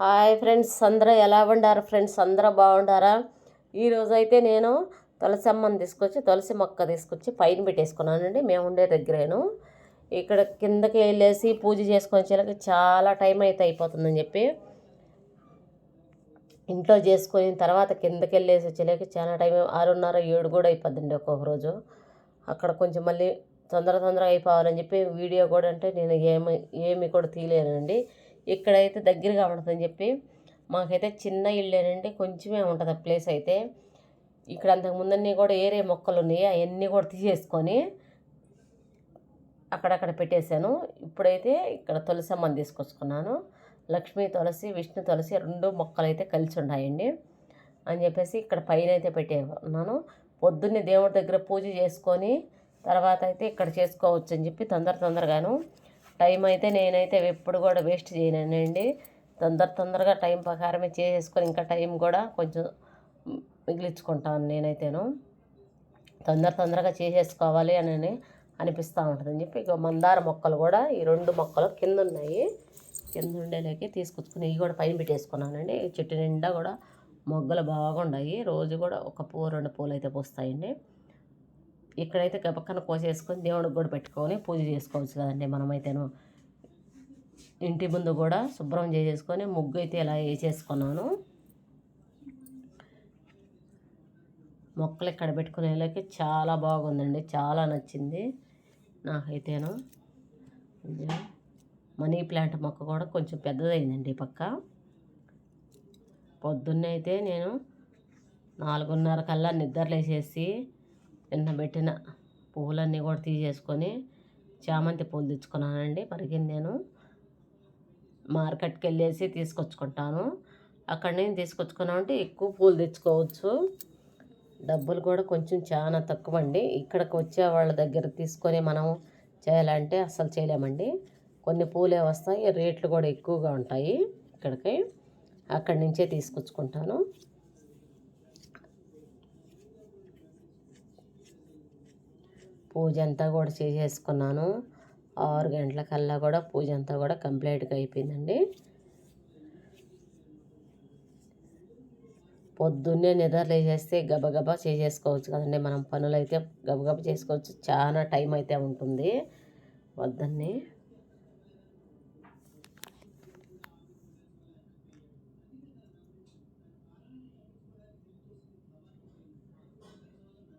Hi friends అందరూ ఎలా ఉండారు ఫ్రెండ్స్? అందరూ బాగుండారా ఈరోజు అయితే నేను తులసి అమ్మని తీసుకొచ్చి తులసి మొక్క తీసుకొచ్చి పైన పెట్టేసుకున్నానండి. మేము ఉండే దగ్గరేను. ఇక్కడ కిందకి వెళ్ళేసి పూజ చేసుకొని వచ్చేలాగా చాలా టైం అయితే అయిపోతుందని చెప్పి ఇంట్లో చేసుకొని తర్వాత కిందకి వెళ్ళేసి వచ్చేలాగా చాలా టైం ఆరున్నర ఏడు కూడా అయిపోద్దండి ఒక్కొక్క రోజు అక్కడ కొంచెం మళ్ళీ తొందర తొందరగా అయిపోవాలని చెప్పి వీడియో కూడా అంటే నేను ఏమి ఏమి కూడా తీయలేనండి. ఇక్కడైతే దగ్గరగా ఉంటుందని చెప్పి మాకైతే చిన్న ఇల్లేనండి కొంచెమే ఉంటుంది ఆ ప్లేస్ అయితే. ఇక్కడ అంతకు ముందన్నీ కూడా ఏరే మొక్కలు ఉన్నాయి అవన్నీ కూడా తీసేసుకొని అక్కడక్కడ పెట్టేశాను. ఇప్పుడైతే ఇక్కడ తులసి అమ్మని తీసుకొచ్చుకున్నాను. లక్ష్మీ తులసి విష్ణు తులసి రెండు మొక్కలు అయితే కలిసి ఉన్నాయండి అని చెప్పేసి ఇక్కడ పైన అయితే పెట్టేన్నాను. పొద్దున్నే దేవుడి దగ్గర పూజ చేసుకొని తర్వాత అయితే ఇక్కడ చేసుకోవచ్చు అని చెప్పి తొందర తొందరగాను టైం అయితే నేనైతే ఎప్పుడు కూడా వేస్ట్ చేయనండి. తొందర తొందరగా టైం ప్రకారమే చేసేసుకొని ఇంకా టైం కూడా కొంచెం మిగిలించుకుంటాను నేనైతేను. తొందర తొందరగా చేసేసుకోవాలి అని అనిపిస్తూ ఉంటుందని చెప్పి ఇక మందార మొక్కలు కూడా ఈ రెండు మొక్కలు కింద ఉన్నాయి. కింద ఉండేలోకి తీసుకొచ్చుకుని ఇవి కూడా పైన పెట్టేసుకున్నానండి. చెట్టు నిండా కూడా మొగ్గలు బాగున్నాయి రోజు కూడా ఒక పూ రెండు పూలు అయితే పోస్తాయండి. ఇక్కడైతే గబక్కన కోసేసుకొని దేవుడికి కూడా పెట్టుకొని పూజ చేసుకోవచ్చు కదండి మనమైతేను. ఇంటి ముందు కూడా శుభ్రం చేసేసుకొని ముగ్గు అయితే ఇలా వేసేసుకున్నాను. మొక్కలు ఇక్కడ పెట్టుకునేలోకి చాలా బాగుందండి చాలా నచ్చింది నాకైతేను. మనీ ప్లాంట్ మొక్క కూడా కొంచెం పెద్దదైందండి పక్క. పొద్దున్నే అయితే నేను నాలుగున్నర కల్లా నిద్రలేసేసి నిన్న పెట్టిన పువ్వులన్నీ కూడా తీసేసుకొని చామంతి పూలు తెచ్చుకున్నానండి. పరిగింది నేను. మార్కెట్కి వెళ్ళేసి తీసుకొచ్చుకుంటాను. అక్కడ నేను తీసుకొచ్చుకున్నామంటే ఎక్కువ పూలు తెచ్చుకోవచ్చు. డబ్బులు కూడా కొంచెం చాలా తక్కువ అండి ఇక్కడికి వచ్చే వాళ్ళ దగ్గర తీసుకొని మనం చేయాలంటే అస్సలు చేయలేమండి. కొన్ని పూలే వస్తాయి రేట్లు కూడా ఎక్కువగా ఉంటాయి ఇక్కడికి. అక్కడి నుంచే తీసుకొచ్చుకుంటాను. పూజ అంతా కూడా చేసేసుకున్నాను. ఆరు గంటలకల్లా కూడా పూజ అంతా కూడా కంప్లీట్గా అయిపోయిందండి. పొద్దున్నే నిద్ర లేచేస్తే గబగబా చేసేసుకోవచ్చు కదండి. మనం పనులు అయితే గబగబా చేసుకోవచ్చు. చాలా టైం అయితే ఉంటుంది. వద్దన్ని.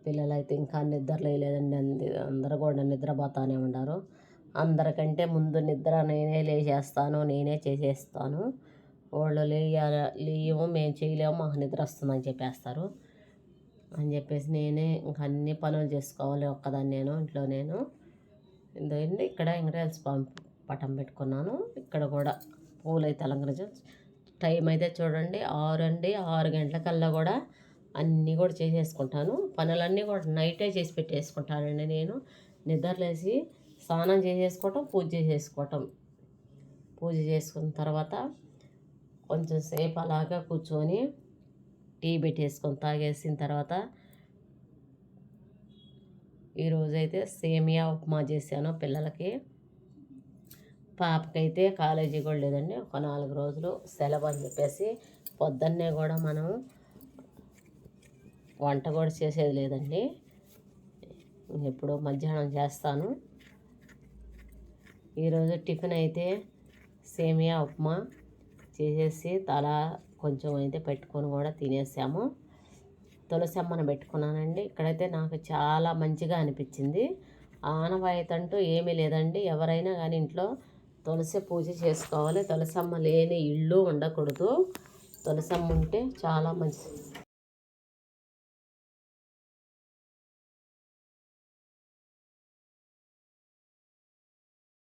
పిల్లలైతే ఇంకా నిద్ర అందరూ కూడా నిద్రపోతానే ఉన్నారు అందరికంటే ముందు నిద్ర నేనే లేచేస్తాను నేనే చేసేస్తాను. వాళ్ళు లేయ లేయము మేము చేయలేము మాకు నిద్ర వస్తుందని చెప్పేస్తారు. అని చెప్పేసి నేనే ఇంక అన్ని పనులు చేసుకోవాలి ఒక్కదాన్ని నేను ఇంట్లో నేను. ఎందుకంటే ఇక్కడ ఇంగ్రేల్స్ పటం పెట్టుకున్నాను. ఇక్కడ కూడా పూలు అయితే అలంకరించు టైం అయితే చూడండి ఆరు అండి ఆరు గంటలకల్లా కూడా అన్నీ కూడా చేసేసుకుంటాను. పనులన్నీ కూడా నైటే చేసి పెట్టేసుకుంటానండి నేను. నిద్రలేసి స్నానం చేసేసుకోవటం పూజ చేసేసుకోవటం. పూజ చేసుకున్న తర్వాత కొంచెం సేపు అలాగా కూర్చొని టీ పెట్టేసుకొని తాగేసిన తర్వాత ఈరోజైతే సేమియా ఉప్మా చేశాను పిల్లలకి. పాపకైతే కాలేజీ కూడా లేదండి. ఒక నాలుగు రోజులు సెలవు అని చెప్పేసి పొద్దున్నే కూడా మనం వంట కూడా చేసేది లేదండి. ఎప్పుడో మధ్యాహ్నం చేస్తాను. ఈరోజు టిఫిన్ అయితే సేమియా ఉప్మా చేసేసి తల కొంచెం అయితే పెట్టుకొని కూడా తినేసాము. తులసి అమ్మను పెట్టుకున్నానండి. ఇక్కడైతే నాకు చాలా మంచిగా అనిపించింది. ఆనవాయితీ అంటూ ఏమీ లేదండి. ఎవరైనా కానీ ఇంట్లో తులసి పూజ చేసుకోవాలి. తులసమ్మ లేని ఇల్లు ఉండకూడదు. తులసమ్మ ఉంటే చాలా మంచి